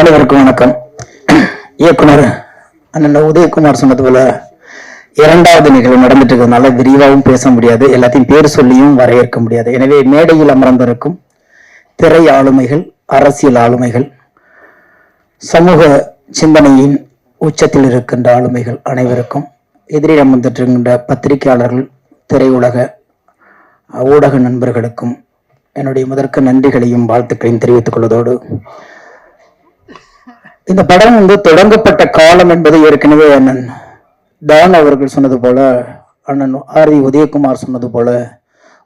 அனைவருக்கும் வணக்கம். இயக்குனர் அண்ணன் உதயகுமார் சொன்னது போல இரண்டாவது நிகழ்வு நடந்துட்டு இருக்கிறதுனால விரிவாகவும் பேச முடியாது எல்லாத்தையும் பேர் சொல்லியும் வரையறுக்க முடியாது. எனவே மேடையில் அமர்ந்திருக்கும் திரை ஆளுமைகள் அரசியல் ஆளுமைகள் சமூக சிந்தனையின் உச்சத்தில் இருக்கின்ற ஆளுமைகள் அனைவருக்கும் எதிரிடம் அமர்ந்திருக்கின்ற பத்திரிகையாளர்கள் திரையுலக ஊடக நண்பர்களுக்கும் என்னுடைய முதற்க நன்றிகளையும் வாழ்த்துக்களையும் தெரிவித்துக் கொள்வதோடு இந்த படம் வந்து தொடங்கப்பட்ட காலம் என்பது ஏற்கனவே அண்ணன் தான் அவர்கள் சொன்னது போல அண்ணன் ஆர் வி உதயகுமார் சொன்னது போல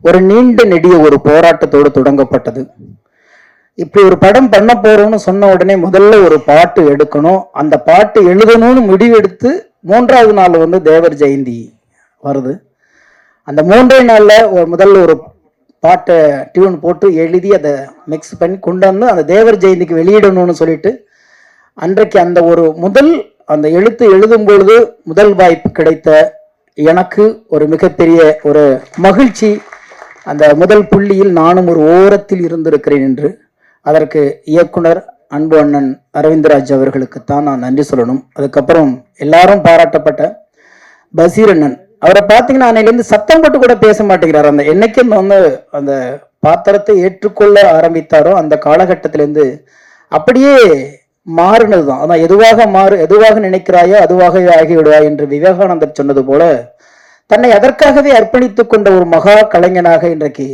ஒரு நீண்ட நெடிய ஒரு போராட்டத்தோடு தொடங்கப்பட்டது. இப்படி ஒரு படம் பண்ண போறோம்னு சொன்ன உடனே முதல்ல ஒரு பாட்டு எடுக்கணும். அந்த பாட்டு எழுதணும்னு முடிவெடுத்து மூன்றாவது நாள் வந்து தேவர் ஜெயந்தி வருது. அந்த மூன்றே நாளில் ஒரு முதல்ல ஒரு பாட்டை டியூன் போட்டு எழுதி அதை மிக்ஸ் பண்ணி கொண்டு வந்து அந்த தேவர் ஜெயந்திக்கு வெளியிடணும்னு சொல்லிட்டு அன்றைக்கு அந்த ஒரு முதல் அந்த எழுத்து எழுதும் பொழுது முதல் வாய்ப்பு கிடைத்த எனக்கு ஒரு மிகப்பெரிய ஒரு மகிழ்ச்சி. அந்த முதல் புள்ளியில் நானும் ஒரு ஓரத்தில் இருந்திருக்கிறேன் என்று அதற்கு இயக்குனர் அன்பு அண்ணன் அரவிந்தராஜ் அவர்களுக்குத்தான் நான் நன்றி சொல்லணும். அதுக்கப்புறம் எல்லாரும் பாராட்டப்பட்ட பசீர் அண்ணன் அவரை பார்த்தீங்கன்னா அன்னையிலேருந்து சத்தம் போட்டு கூட பேச மாட்டேங்கிறார். அந்த என்னைக்கு வந்து அந்த பாத்திரத்தை ஏற்றுக்கொள்ள ஆரம்பித்தாரோ அந்த காலகட்டத்திலேருந்து அப்படியே மாறுனது தான் அதான் எதுவாக மாறு எதுவாக நினைக்கிறாயோ அதுவாகவே ஆகிவிடுவாய் என்று விவேகானந்தர் சொன்னது போல தன்னை அதற்காகவே அர்ப்பணித்துக் கொண்ட ஒரு மகா கலைஞனாக இன்றைக்கு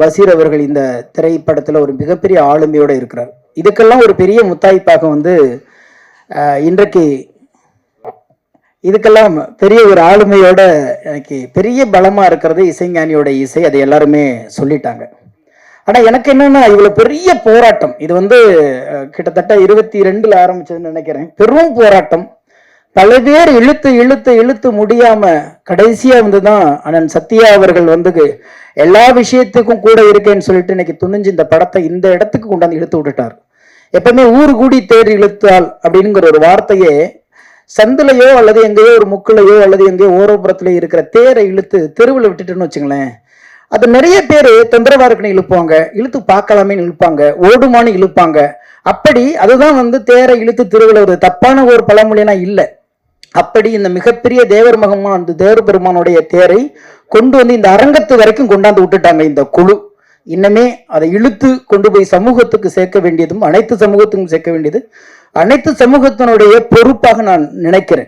பசீர் அவர்கள் இந்த திரைப்படத்தில் ஒரு மிகப்பெரிய ஆளுமையோடு இருக்கிறார். இதுக்கெல்லாம் ஒரு பெரிய முத்தாய்ப்பாக வந்து இன்றைக்கு இதுக்கெல்லாம் பெரிய ஒரு ஆளுமையோட எனக்கு பெரிய பலமாக இருக்கிறது இசைஞானியோட இசை அதை எல்லாருமே சொல்லிட்டாங்க. ஆனா எனக்கு என்னன்னா இவ்வளவு பெரிய போராட்டம். இது வந்து கிட்டத்தட்ட இருபத்தி ரெண்டுல ஆரம்பிச்சதுன்னு நினைக்கிறேன். பெரும் போராட்டம். பல பேர் இழுத்து இழுத்து இழுத்து முடியாம கடைசியா வந்து தான் அண்ணன் சத்யா அவர்கள் வந்து எல்லா விஷயத்துக்கும் கூட இருக்கேன்னு சொல்லிட்டு இன்னைக்கு துணிஞ்சு இந்த படத்தை இந்த இடத்துக்கு கொண்டாந்து இழுத்து விட்டுட்டார். எப்பவுமே ஊர் கூடி தேர் இழுத்தால் அப்படிங்கிற ஒரு வார்த்தையே சந்திலையோ அல்லது எங்கேயோ ஒரு முக்கிலையோ அல்லது எங்கேயோ ஓரப்புறத்துலயோ இருக்கிற தேரை இழுத்து தெருவில் விட்டுட்டுன்னு வச்சுங்களேன். அது நிறைய பேர் தொந்தரவா இருக்குன்னு இழுப்பாங்க. இழுத்து பார்க்கலாமேன்னு இழுப்பாங்க. ஓடுமான்னு இழுப்பாங்க. அப்படி அதுதான் வந்து தேரை இழுத்து திருவிழா ஒரு தப்பான ஒரு பழமொழினா இல்லை. அப்படி இந்த மிகப்பெரிய தேவர் மகமா அந்த தேவர் பெருமானுடைய தேரை கொண்டு வந்து இந்த அரங்கத்து வரைக்கும் கொண்டாந்து விட்டுட்டாங்க இந்த குழு. இன்னமே அதை இழுத்து கொண்டு போய் சமூகத்துக்கு சேர்க்க வேண்டியதும் அனைத்து சமூகத்துக்கும் சேர்க்க வேண்டியது. அனைத்து சமூகத்தினுடைய பொறுப்பாக நான் நினைக்கிறேன்.